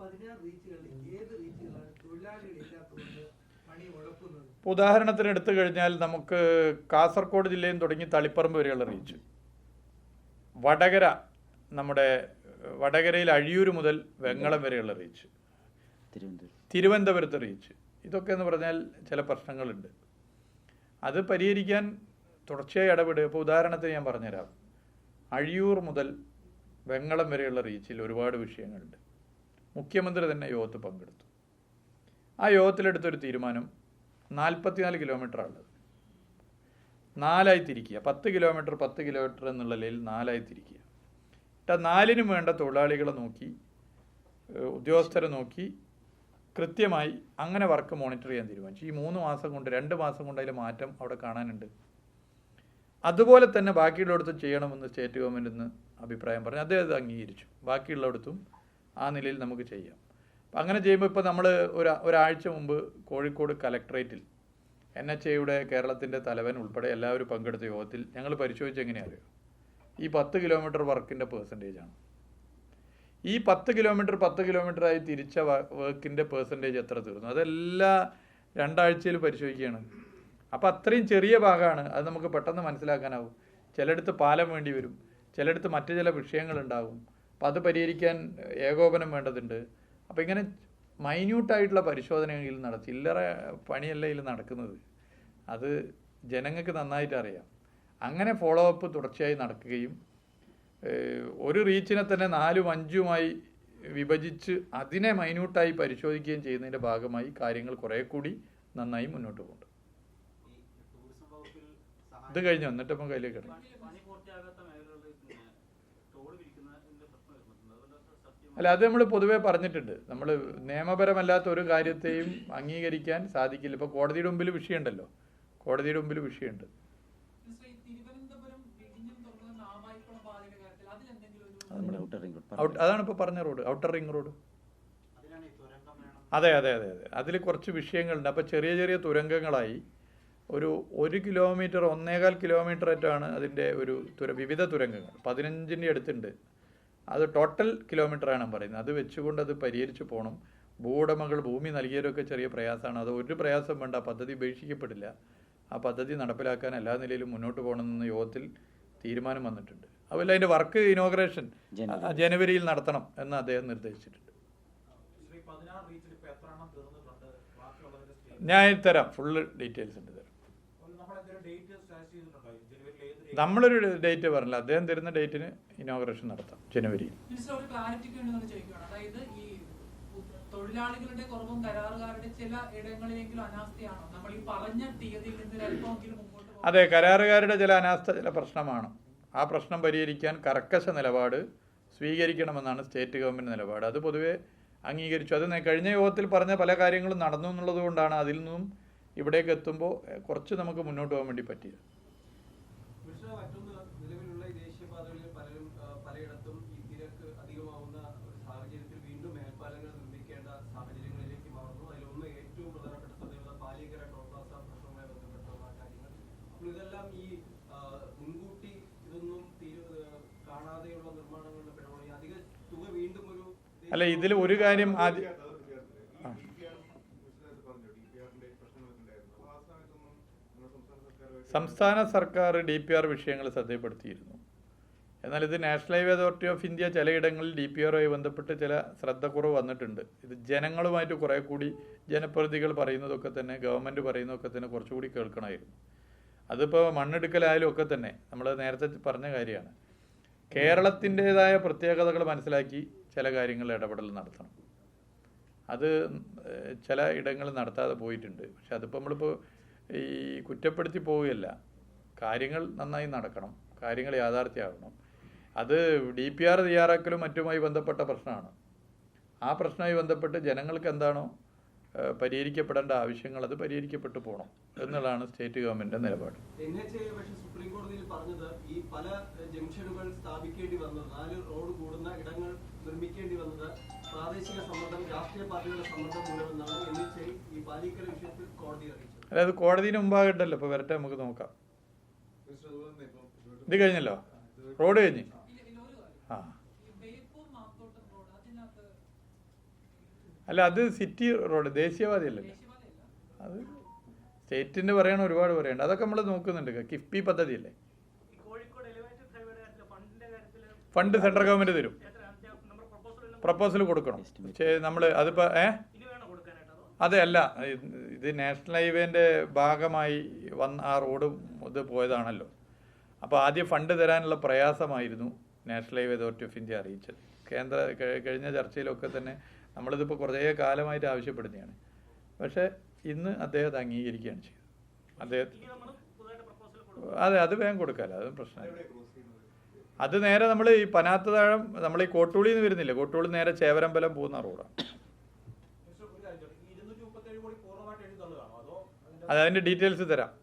പതിനാറ് റീച്ചുകളിൽ ഏത് റീച്ചുകളാണ് തൊഴിലാളികൾ ഇല്ലാത്തതുകൊണ്ട് പണി മുടക്കുന്നത്? ഇപ്പോൾ ഉദാഹരണത്തിന് എടുത്തു കഴിഞ്ഞാൽ നമുക്ക് കാസർഗോഡ് ജില്ലയിൽ തുടങ്ങി തളിപ്പറമ്പ് വരെയുള്ള റീച്ച്. വടകര നമ്മുടെ വടകരയിൽ അഴിയൂർ മുതൽ വെങ്ങളം വരെയുള്ള റീച്ച്. തിരുവനന്തപുരം. തിരുവനന്തപുരത്ത് റീച്ച്. ഇതൊക്കെ എന്ന് പറഞ്ഞാൽ ചില പ്രശ്നങ്ങളുണ്ട്. അത് പരിഹരിക്കാൻ തുടർച്ചയായി ഇടപെടുക. ഇപ്പോൾ ഉദാഹരണത്തിന് ഞാൻ പറഞ്ഞുതരാം. അഴിയൂർ മുതൽ വെങ്ങളം വരെയുള്ള റീച്ചിൽ ഒരുപാട് വിഷയങ്ങളുണ്ട്. മുഖ്യമന്ത്രി തന്നെ യോഗത്തിൽ പങ്കെടുത്തു. ആ യോഗത്തിലെടുത്തൊരു തീരുമാനം നാൽപ്പത്തിനാല് കിലോമീറ്ററാണുള്ളത് നാലായി തിരിക്കുക പത്ത് കിലോമീറ്റർ പത്ത് കിലോമീറ്റർ എന്നുള്ള നിലയിൽ നാലായി തിരിക്കുക എന്നിട്ട് നാലിനും വേണ്ട തൊഴിലാളികളെ നോക്കി ഉദ്യോഗസ്ഥരെ നോക്കി കൃത്യമായി അങ്ങനെ വർക്ക് മോണിറ്റർ ചെയ്യാൻ തീരുമാനിച്ചു. ഈ മൂന്ന് മാസം കൊണ്ട് രണ്ട് മാസം കൊണ്ട് അതിൽ മാറ്റം അവിടെ കാണാനുണ്ട്. അതുപോലെ തന്നെ ബാക്കിയുള്ളിടത്തും ചെയ്യണമെന്ന് സ്റ്റേറ്റ് ഗവൺമെന്റ് ഇന്ന് അഭിപ്രായം പറഞ്ഞു. അദ്ദേഹം അത് അംഗീകരിച്ചു. ബാക്കിയുള്ളിടത്തും ആ നിലയിൽ നമുക്ക് ചെയ്യാം. അപ്പം അങ്ങനെ ചെയ്യുമ്പോൾ ഇപ്പോൾ നമ്മൾ ഒരു ഒരാഴ്ച മുമ്പ് കോഴിക്കോട് കലക്ട്രേറ്റിൽ എൻ എച്ച് എയുടെ കേരളത്തിന്റെ തലവൻ ഉൾപ്പെടെ എല്ലാവരും പങ്കെടുത്ത യോഗത്തിൽ ഞങ്ങൾ പരിശോധിച്ച് എങ്ങനെയാണ് ഈ പത്ത് കിലോമീറ്റർ വർക്കിന്റെ ആണ്. ഈ പത്ത് കിലോമീറ്റർ പത്ത് കിലോമീറ്റർ ആയി തിരിച്ച വർക്കിന്റെ പേഴ്സന്റേജ് എത്ര തീർന്നു? അതെല്ലാ രണ്ടാഴ്ചയിൽ പരിശോധിക്കുകയാണ്. അപ്പോൾ അത്രയും ചെറിയ ഭാഗമാണ്. അത് നമുക്ക് പെട്ടെന്ന് മനസ്സിലാക്കാനാവും. ചിലയിടത്ത് പാലം വേണ്ടി വരും. ചിലയിടത്ത് മറ്റു ചില വിഷയങ്ങളുണ്ടാകും അപ്പം അത് പരിഹരിക്കാൻ ഏകോപനം വേണ്ടതുണ്ട്. അപ്പോൾ ഇങ്ങനെ മൈന്യൂട്ടായിട്ടുള്ള പരിശോധനകൾ നടത്തി ചില്ലറ പണിയല്ല ഇതിൽ നടക്കുന്നത്. അത് ജനങ്ങൾക്ക് നന്നായിട്ട് അറിയാം. അങ്ങനെ ഫോളോ അപ്പ് തുടർച്ചയായി നടക്കുകയും ഒരു റീച്ചിനെ തന്നെ നാലും അഞ്ചുമായി വിഭജിച്ച് അതിനെ മൈന്യൂട്ടായി പരിശോധിക്കുകയും ചെയ്യുന്നതിന്റെ ഭാഗമായി കാര്യങ്ങൾ കുറേ കൂടി നന്നായി മുന്നോട്ട് പോകുന്നുണ്ട്. ഇത് കഴിഞ്ഞു? എന്നിട്ട് ഇപ്പം കയ്യിലേക്ക് കിടന്നു അല്ല അത് നമ്മൾ പൊതുവെ പറഞ്ഞിട്ടുണ്ട്. നമ്മൾ നിയമപരമല്ലാത്ത ഒരു കാര്യത്തെയും അംഗീകരിക്കാൻ സാധിക്കില്ല. ഇപ്പോൾ കോടതിയുടെ മുമ്പിൽ വിഷയമുണ്ടല്ലോ. കോടതിയുടെ മുമ്പിൽ വിഷയമുണ്ട്. അതാണ് ഇപ്പോൾ പറഞ്ഞ റോഡ്. Outer ring road. അതെ അതെ അതെ അതെ. അതിൽ കുറച്ച് വിഷയങ്ങളുണ്ട്. അപ്പോൾ ചെറിയ ചെറിയ തുരങ്കങ്ങളായി ഒരു ഒരു കിലോമീറ്റർ ഒന്നേകാൽ കിലോമീറ്റർ ആയിട്ടാണ് അതിന്റെ ഒരു തുര വിവിധ തുരങ്കങ്ങൾ. പതിനഞ്ചിന്റെ അടുത്തുണ്ട്. അത് ടോട്ടൽ കിലോമീറ്ററാണ് പറയുന്നത്. അത് വെച്ചുകൊണ്ട് അത് പരിഹരിച്ച് പോകണം ഭൂവുടമകൾ ഭൂമി നൽകിയവരൊക്കെ ചെറിയ പ്രയാസമാണ്. അത് ഒരു പ്രയാസം വേണ്ട. ആ പദ്ധതി ഉപേക്ഷിക്കപ്പെടില്ല. ആ പദ്ധതി നടപ്പിലാക്കാൻ എല്ലാ നിലയിലും മുന്നോട്ട് പോകണമെന്ന് യോഗത്തിൽ തീരുമാനം വന്നിട്ടുണ്ട്. അതുപോലെ അതിന്റെ വർക്ക് ഇനോഗ്രേഷൻ ജനുവരിയിൽ നടത്തണം എന്ന് അദ്ദേഹം നിർദ്ദേശിച്ചിട്ടുണ്ട്. ഞാൻ തരാം. ഫുള്ള് ഡീറ്റെയിൽസ് ഉണ്ട് തരാം നമ്മളെന്തൊരു ഡേറ്റ് സ്റ്റാച്ച് ചെയ്തിട്ടുണ്ടോ ജനുവരിയിൽ ഏത് date? നമ്മളൊരു ഡേറ്റ് പറഞ്ഞില്ല. അദ്ദേഹം തരുന്ന ഡേറ്റിന് ഇനോഗ്രേഷൻ നടത്താം ജനുവരി. തൊഴിലാളികളുടെ കുറവും കരാറുകാരുടെ ചില ഇടങ്ങളിലെങ്കിലും അനാസ്ഥയാണോ? നമ്മൾ ഈ പറഞ്ഞ തീയതിയിൽ നിന്ന് ഒരു അല്പമെങ്കിലും മുമ്പോട്ട് അതെ കരാറുകാരുടെ ചില അനാസ്ഥ ചില പ്രശ്നമാണ്. ആ പ്രശ്നം പരിഹരിക്കാൻ കർക്കശ നിലപാട് സ്വീകരിക്കണമെന്നാണ് സ്റ്റേറ്റ് ഗവൺമെന്റ് നിലപാട്. അത് പൊതുവേ അംഗീകരിച്ചു. അത് കഴിഞ്ഞ യോഗത്തിൽ പറഞ്ഞ പല കാര്യങ്ങളും നടന്നു എന്നുള്ളത് കൊണ്ടാണ് അതിൽ നിന്നും ഇവിടേക്ക് എത്തുമ്പോൾ കുറച്ച് നമുക്ക് മുന്നോട്ട് പോകാൻ വേണ്ടി പറ്റിയത്. മറ്റൊന്ന് നിലവിലുള്ള ഈ ദേശീയപാതകളിൽ പലരും പലയിടത്തും ഈ തിരക്ക് അധികമാവുന്ന ഒരു സാഹചര്യത്തിൽ വീണ്ടും മേൽപ്പാലങ്ങൾ നിർമ്മിക്കേണ്ട സാഹചര്യങ്ങളിലേക്ക് മാറുന്നു. അതിലൊന്ന് ഏറ്റവും പ്രധാനപ്പെട്ട ശ്രദ്ധയുള്ള പാലിക്കര ടോൾ പ്ലാസ പ്രശ്നവുമായി ബന്ധപ്പെട്ടുള്ള കാര്യങ്ങൾ. അപ്പോൾ ഇതെല്ലാം ഈ മുൻകൂട്ടി ഇതൊന്നും കാണാതെയുള്ള നിർമ്മാണങ്ങളുടെ പിഴവണി അധിക തുക വീണ്ടും ഒരു അല്ല ഇതിൽ ഒരു കാര്യം ആദ്യം സംസ്ഥാന സർക്കാർ ഡി പി ആർ വിഷയങ്ങൾ ശ്രദ്ധപ്പെടുത്തിയിരുന്നു എന്നാൽ ഇത് national highway authority of India ചിലയിടങ്ങളിൽ ഡി പി ആറുമായി ബന്ധപ്പെട്ട് ചില ശ്രദ്ധക്കുറവ് വന്നിട്ടുണ്ട്. ഇത് ജനങ്ങളുമായിട്ട് കുറേ കൂടി ജനപ്രതിനിധികൾ പറയുന്നതൊക്കെ തന്നെ ഗവൺമെന്റ് പറയുന്നതൊക്കെ തന്നെ കുറച്ചുകൂടി കേൾക്കണമായിരുന്നു. അതിപ്പോൾ മണ്ണെടുക്കലായാലും ഒക്കെ തന്നെ നമ്മൾ നേരത്തെ പറഞ്ഞ കാര്യമാണ്. കേരളത്തിന്റെതായ പ്രത്യേകതകൾ മനസ്സിലാക്കി ചില കാര്യങ്ങളിൽ ഇടപെടൽ നടത്തണം. അത് ചില ഇടങ്ങളിൽ നടത്താതെ പോയിട്ടുണ്ട്. പക്ഷെ അതിപ്പോൾ നമ്മളിപ്പോൾ ഈ കുറ്റപ്പെടുത്തി പോവുകയല്ല. കാര്യങ്ങൾ നന്നായി നടക്കണം. കാര്യങ്ങൾ യാഥാർത്ഥ്യമാകണം. അത് ഡി പി ആർ തയ്യാറാക്കലും മറ്റുമായി ബന്ധപ്പെട്ട പ്രശ്നമാണ്. ആ പ്രശ്നവുമായി ബന്ധപ്പെട്ട് ജനങ്ങൾക്ക് എന്താണോ പരിഹരിക്കപ്പെടേണ്ട ആവശ്യങ്ങൾ അത് പരിഹരിക്കപ്പെട്ടു പോകണം എന്നുള്ളതാണ് സ്റ്റേറ്റ് ഗവൺമെന്റിന്റെ നിലപാട്. സുപ്രീം ഈ പല സ്ഥാപിക്കേണ്ടി നാല് റോഡ് കൂടുന്ന ഇടങ്ങൾ നിർമ്മിക്കേണ്ടി വന്നത് പ്രാദേശിക സമ്മർദ്ദം രാഷ്ട്രീയ പാർട്ടികളുടെ സമ്മർദ്ദം മൂലമെന്നാണ് എൻ എച്ച് ഐ ഈ പാലിക്കൽ വിഷയത്തിൽ കോടതി അറിയിച്ചത്. അതായത് കോടതിന് മുമ്പാകട്ടല്ലോ. ഇപ്പോൾ വരട്ടെ നമുക്ക് നോക്കാം. ഇത് കഴിഞ്ഞല്ലോ? റോഡ് കഴിഞ്ഞ്. ആ. അല്ല അത് സിറ്റി റോഡ് ദേശീയവാദിയല്ലല്ലോ ദേശീയപാതയല്ല അത് സ്റ്റേറ്റിന്റെ പറയണ ഒരുപാട് പറയണ്ട. അതൊക്കെ നമ്മൾ നോക്കുന്നുണ്ട്. കിഫ്ബി പദ്ധതിയല്ലേ? അല്ലേ ഫണ്ട് സെൻട്രൽ ഗവൺമെന്റ് തരും. പ്രപ്പോസൽ കൊടുക്കണം. നമ്മൾ അതിപ്പോൾ ഏ? ഇനി വേണം കൊടുക്കാനായിട്ട് അതോ അതെ അല്ല ഇത് നാഷണൽ ഹൈവേന്റെ ഭാഗമായി വന്ന ആ റോഡ് ഇത് പോയതാണല്ലോ. അപ്പോൾ ആദ്യം ഫണ്ട് തരാനുള്ള പ്രയാസമായിരുന്നു national highway authority of India അറിയിച്ചത്. കേന്ദ്ര കഴിഞ്ഞ ചർച്ചയിലൊക്കെ തന്നെ നമ്മളിതിപ്പോൾ കുറേ കാലമായിട്ട് ആവശ്യപ്പെടുന്നതാണ്. പക്ഷേ ഇന്ന് അദ്ദേഹം അത് അംഗീകരിക്കുകയാണ് ചെയ്തത്. അദ്ദേഹത്തിന് അതെ അത് വേഗം കൊടുക്കാമല്ലോ അതും പ്രശ്നമില്ല. അത് നേരെ നമ്മൾ ഈ പനാത്തതാഴം നമ്മൾ ഈ കോട്ടൂളിന്ന് വരുന്നില്ല? കോട്ടൂളി നേരെ ചേവരമ്പലം പോകുന്ന റോഡാണ്. അത് അതിന്റെ ഡീറ്റെയിൽസ് തരാം.